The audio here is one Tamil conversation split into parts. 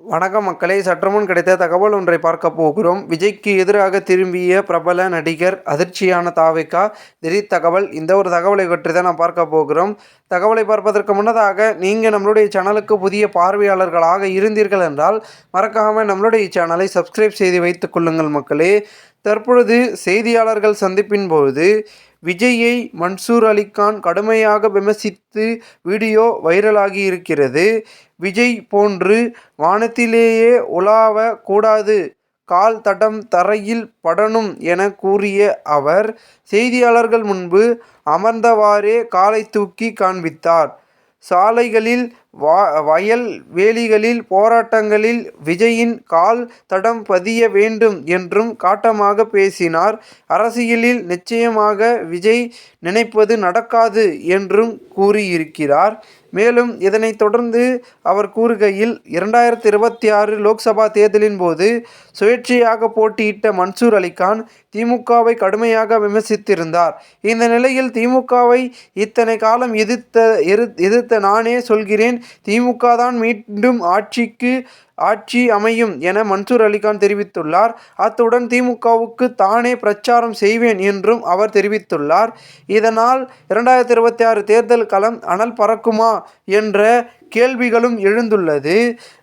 வணக்கம் மக்களே சற்றுமுன் கிடைத்த தகவல் ஒன்றை பார்க்க போகிறோம். விஜய்க்கு எதிராக திரும்பிய பிரபல நடிகர் அதிர்ச்சியான தாவிக்கா திடீர் தகவல் இந்த ஒரு தகவலை பற்றி தான் நான் பார்க்க போகிறோம். தகவலை பார்ப்பதற்கு முன்னதாக நீங்கள் நம்மளுடைய சேனலுக்கு புதிய பார்வையாளர்களாக இருந்தீர்கள் என்றால் மறக்காமல் நம்மளுடைய சேனலை சப்ஸ்கிரைப் செய்து வைத்துக் கொள்ளுங்கள் மக்களே. தற்பொழுது செய்தியாளர்கள் சந்திப்பின் போது விஜயை மன்சூர் அலிகான் கடுமையாக விமர்சித்து வீடியோ வைரலாகி இருக்கிறது விஜய் போன்று வானத்திலேயே உலாவ கூடாது. கால் தடம் தரையில் படணும் என கூறிய அவர் செய்தியாளர்கள் முன்பு அமர்ந்தவாறே காலை தூக்கி காண்பித்தார். சாலைகளில் வா வயல் வேலிகளில் போராட்டங்களில் விஜயின் கால் தடம் பதிய வேண்டும் என்றும் காட்டமாக பேசினார். அரசியலில் நிச்சயமாக விஜய் நினைப்பது நடக்காது என்றும் கூறியிருக்கிறார். மேலும் இதனைத் தொடர்ந்து அவர் கூறுகையில் இரண்டாயிரத்தி இருபத்தி ஆறு லோக்சபா தேர்தலின் போது சுயேட்சையாக போட்டியிட்ட மன்சூர் அலிகான் திமுகவை கடுமையாக விமர்சித்திருந்தார். இந்த நிலையில் திமுகவை இத்தனை காலம் எதிர்த்த எதிர்த்த நானே சொல்கிறேன். திமுக தான் மீண்டும் ஆட்சிக்கு ஆட்சி அமையும் என மன்சூர் அலிகான் தெரிவித்துள்ளார். அத்துடன் திமுகவுக்கு தானே பிரச்சாரம் செய்வேன் என்றும் அவர் தெரிவித்துள்ளார். இதனால் இரண்டாயிரத்தி இருபத்தி ஆறு தேர்தல் களம் அனல் பறக்குமா என்ற கேள்விகளும் எழுந்துள்ளது.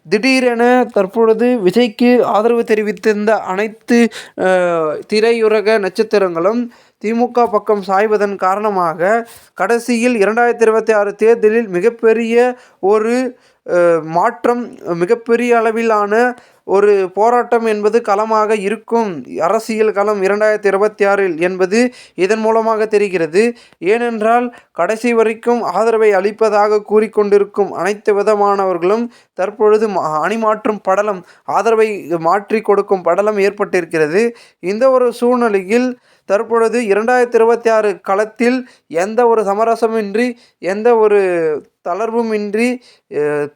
திடீரென தற்பொழுது விஜய்க்கு ஆதரவு தெரிவித்திருந்த அனைத்து திரையுலக நட்சத்திரங்களும் திமுக பக்கம் சாய்வதன் காரணமாக கடைசியில் இரண்டாயிரத்தி இருபத்தி ஆறு தேர்தலில் மிகப்பெரிய ஒரு மாற்றம் மிகப்பெரிய அளவிலான ஒரு போராட்டம் என்பது களமாக இருக்கும். அரசியல் களம் இரண்டாயிரத்தி இருபத்தி ஆறில் என்பது இதன் மூலமாக தெரிகிறது. ஏனென்றால் கடைசி வரைக்கும் ஆதரவை அளிப்பதாக கூறிக்கொண்டிருக்கும் அனைத்து விதமானவர்களும் தற்பொழுது அணிமாற்றும் படலம் ஆதரவை மாற்றி கொடுக்கும் படலம் ஏற்பட்டிருக்கிறது. இந்த ஒரு சூழ்நிலையில் தற்பொழுது இரண்டாயிரத்தி இருபத்தி ஆறு களத்தில் எந்த ஒரு சமரசமின்றி எந்த ஒரு தளர்வுமின்றி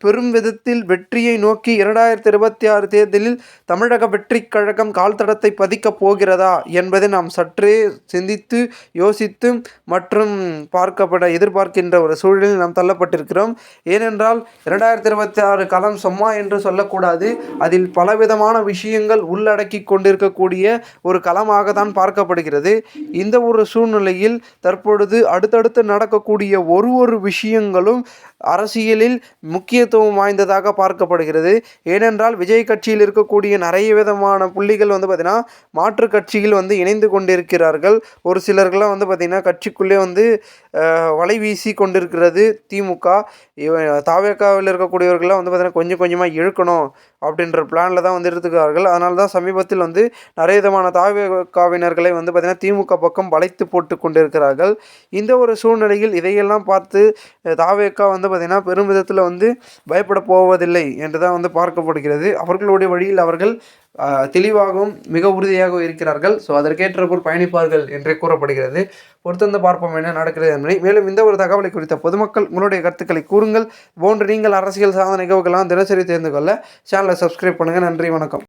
பெரும் விதத்தில் வெற்றியை நோக்கி இரண்டாயிரத்தி இருபத்தி ஆறு தேர்தலில் தமிழக வெற்றிக் கழகம் கால் தடத்தை பதிக்கப் போகிறதா என்பதை நாம் சற்றே சிந்தித்து யோசித்து மற்றும் பார்க்கப்பட எதிர்பார்க்கின்ற ஒரு சூழலில் நாம் தள்ளப்பட்டிருக்கிறோம். ஏனென்றால் இரண்டாயிரத்தி இருபத்தி ஆறு களம் சும்மா என்று சொல்லக்கூடாது. அதில் பலவிதமான விஷயங்கள் உள்ளடக்கி கொண்டிருக்கக்கூடிய ஒரு களமாக தான் பார்க்கப்படுகிறது. இந்த ஒரு சூழ்நிலையில் தற்பொழுது அடுத்தடுத்து நடக்கக்கூடிய ஒரு ஒரு விஷயங்களும் அரசியலில் முக்கியத்துவம் வாய்ந்ததாக பார்க்கப்படுகிறது. ஏனென்றால் விஜய் கட்சியில் இருக்கக்கூடிய நிறைய விதமான புள்ளிகள் வந்து பார்த்திங்கன்னா மாற்று கட்சியில் வந்து இணைந்து கொண்டிருக்கிறார்கள். ஒரு சிலர்கள்லாம் வந்து பார்த்திங்கன்னா கட்சிக்குள்ளே வந்து வலை வீசி கொண்டிருக்கிறது. திமுக தாவேக்காவில் இருக்கக்கூடியவர்கள்லாம் வந்து பார்த்திங்கன்னா கொஞ்சம் கொஞ்சமாக இழுக்கணும். அப்படின்ற பிளானில் தான் வந்து இருக்கிறார்கள் அதனால தான் சமீபத்தில் வந்து நிறைய விதமான தாவேக்காவினர்களை வந்து பார்த்திங்கன்னா திமுக பக்கம் வளைத்து போட்டு கொண்டிருக்கிறார்கள். இந்த ஒரு சூழ்நிலையில் இதையெல்லாம் பார்த்து தாவேக்கா வந்து பார்த்திங்கன்னா பெரும் விதத்தில் வந்து பயப்பட போவதில்லை என்று தான் வந்து பார்க்கப்படுகிறது. அவர்களுடைய வழியில் அவர்கள் தெளிவாகவும் மிக உறுதியாகவும் இருக்கிறார்கள். ஸோ அதற்கேற்ற போல் பயணிப்பார்கள் என்றே கூறப்படுகிறது. பொறுத்திருந்து பார்ப்போம் என்ன நடக்கிறது என்பதை. மேலும் இந்த ஒரு தகவலை குறித்த பொதுமக்கள் உங்களுடைய கருத்துக்களை கூறுங்கள். போன்று நீங்கள் அரசியல் சாதனை நிகழ்வுகளாம் தினசரி தெரிந்து கொள்ள சேனலை சப்ஸ்கிரைப் பண்ணுங்கள் நன்றி வணக்கம்.